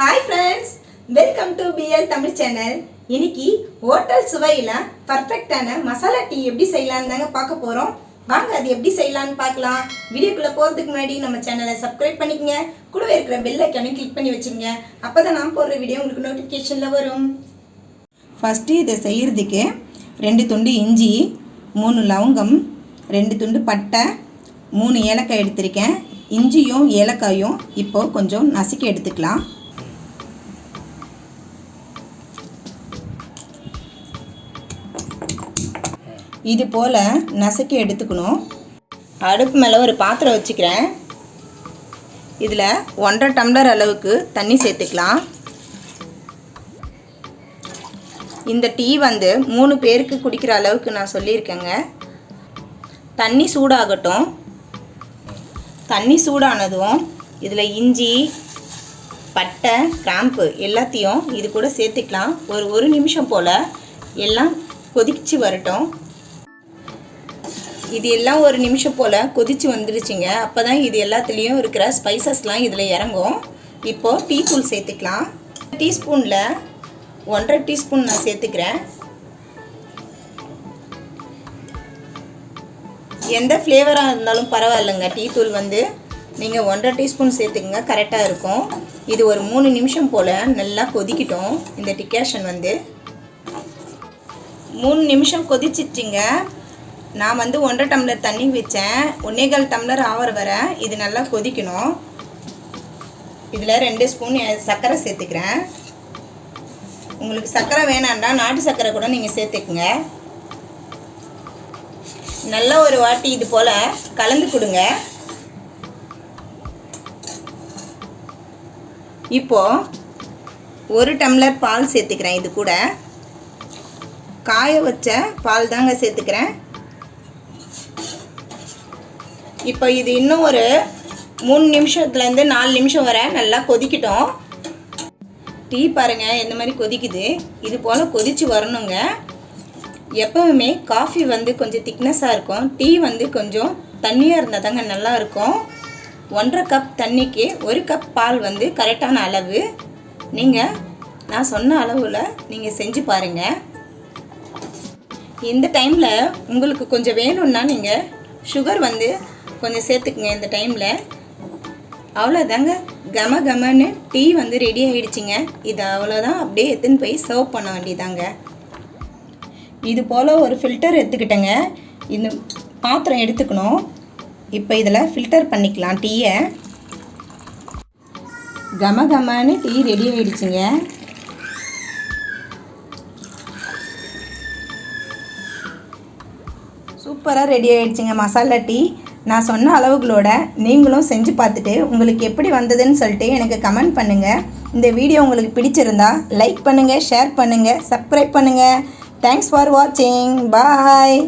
Hi friends welcome to P L Tamil channel இன்னைக்கு hotel சுவையில் பர்ஃபெக்டான மசாலா டீ எப்படி செய்யலான்னு தாங்க பார்க்க போகிறோம் வாங்க அது எப்படி செய்யலாம்னு பார்க்கலாம். வீடியோக்குள்ளே போகிறதுக்கு முன்னாடி நம்ம சேனலை சப்ஸ்கிரைப் பண்ணிக்கங்க. கூடவே இருக்கிற பெல் ஐக்கானே கிளிக் பண்ணி வச்சுங்க அப்போ தான் நான் போடுற வீடியோ உங்களுக்கு நோட்டிஃபிகேஷனில் வரும். ஃபஸ்ட்டு இதை செய்கிறதுக்கு ரெண்டு துண்டு இஞ்சி மூணு லவங்கம் ரெண்டு துண்டு பட்டை மூணு ஏலக்காய் எடுத்திருக்கேன். இஞ்சியும் ஏலக்காயும் இப்போது கொஞ்சம் நசுக்கி எடுத்துக்கலாம். இது போல் நசுக்கி எடுத்துக்கணும். அடுப்பு மேலே ஒரு பாத்திரம் வச்சுக்கிறேன். இதில் ஒன்றரை டம்ளர் அளவுக்கு தண்ணி சேர்த்துக்கலாம். இந்த டீ வந்து மூணு பேருக்கு குடிக்கிற அளவுக்கு நான் சொல்லியிருக்கேங்க. தண்ணி சூடாகட்டும். தண்ணி சூடானதும் இதில் இஞ்சி பட்டை கிராம்பு எல்லாத்தையும் இது கூட சேர்த்துக்கலாம். ஒரு ஒரு நிமிஷம் போல் எல்லாம் கொதிச்சு வரட்டும். இது எல்லாம் ஒரு நிமிஷம் போல் கொதிச்சு வந்துடுச்சிங்க அப்போ தான் இது எல்லாத்துலேயும் இருக்கிற ஸ்பைசஸ்லாம் இதில் இறங்கும். இப்போது டீ தூள் சேர்த்துக்கலாம். டீஸ்பூனில் ஒன்றரை டீஸ்பூன் நான் சேர்த்துக்கிறேன். எந்த ஃப்ளேவராக இருந்தாலும் பரவாயில்லைங்க. டீ தூள் வந்து நீங்கள் ஒன்றரை டீஸ்பூன் சேர்த்துக்குங்க கரெக்டாக இருக்கும். இது ஒரு மூணு நிமிஷம் போல் நல்லா கொதிக்கிட்டோம். இந்த டிகாஷன் வந்து மூணு நிமிஷம் கொதிச்சிச்சிங்க. நான் வந்து ஒன்றரை டம்ளர் தண்ணி வச்சேன். ஒன்னேகால் டம்ளர் ஆவர வர இது நல்லா கொதிக்கணும். இதில் ரெண்டு ஸ்பூன் சர்க்கரை சேர்த்துக்கிறேன். உங்களுக்கு சர்க்கரை வேணாண்டா நாட்டு சர்க்கரை கூட நீங்கள் சேர்த்துக்குங்க. நல்ல ஒரு வாட்டி இது போல் கலந்து கொடுங்க. இப்போ ஒரு டம்ளர் பால் சேர்த்துக்கிறேன் இது கூட. காய வச்ச பால் தாங்க சேர்த்துக்கிறேன். இப்போ இது இன்னும் ஒரு மூணு நிமிஷத்துலேருந்து நாலு நிமிஷம் வரை நல்லா கொதிக்கட்டும். டீ பாருங்கள் இந்த மாதிரி கொதிக்குது. இது போல் கொதித்து வரணுங்க. எப்போவுமே காஃபி வந்து கொஞ்சம் திக்னஸாக இருக்கும். டீ வந்து கொஞ்சம் தண்ணியாக இருந்தால் தாங்க நல்லா இருக்கும். ஒன்றரை கப் தண்ணிக்கு ஒரு கப் பால் வந்து கரெக்டான அளவு. நீங்கள் நான் சொன்ன அளவில் நீங்கள் செஞ்சு பாருங்கள் இந்த டைமில் உங்களுக்கு கொஞ்சம் வேணும்னா நீங்கள் சுகர் வந்து கொஞ்சம் சேர்த்துக்குங்க இந்த டைமில் அவ்வளோதாங்க கம கமன்னு டீ வந்து ரெடி ஆகிடுச்சிங்க இது அவ்வளோதான் அப்படியே எடுத்துன்னு போய் சர்வ் பண்ண வேண்டியதாங்க. இது போல் ஒரு ஃபில்டர் எடுத்துக்கிட்டேங்க. இந்த பாத்திரம் எடுத்துக்கணும். இப்போ இதில் ஃபில்டர் பண்ணிக்கலாம் டீயை. கம கமன்னு டீ ரெடி ஆகிடுச்சிங்க சூப்பராக ரெடி ஆகிடுச்சிங்க மசாலா டீ. நான் சொன்ன அளவுகளோட நீங்களும் செஞ்சு பார்த்துட்டு உங்களுக்கு எப்படி வந்ததுன்னு சொல்லிட்டு எனக்கு கமெண்ட் பண்ணுங்கள் இந்த வீடியோ உங்களுக்கு பிடிச்சிருந்தா லைக் பண்ணுங்கள் ஷேர் பண்ணுங்கள் சப்ஸ்கிரைப் பண்ணுங்கள் தேங்க்ஸ் ஃபார் வாட்சிங் பாய்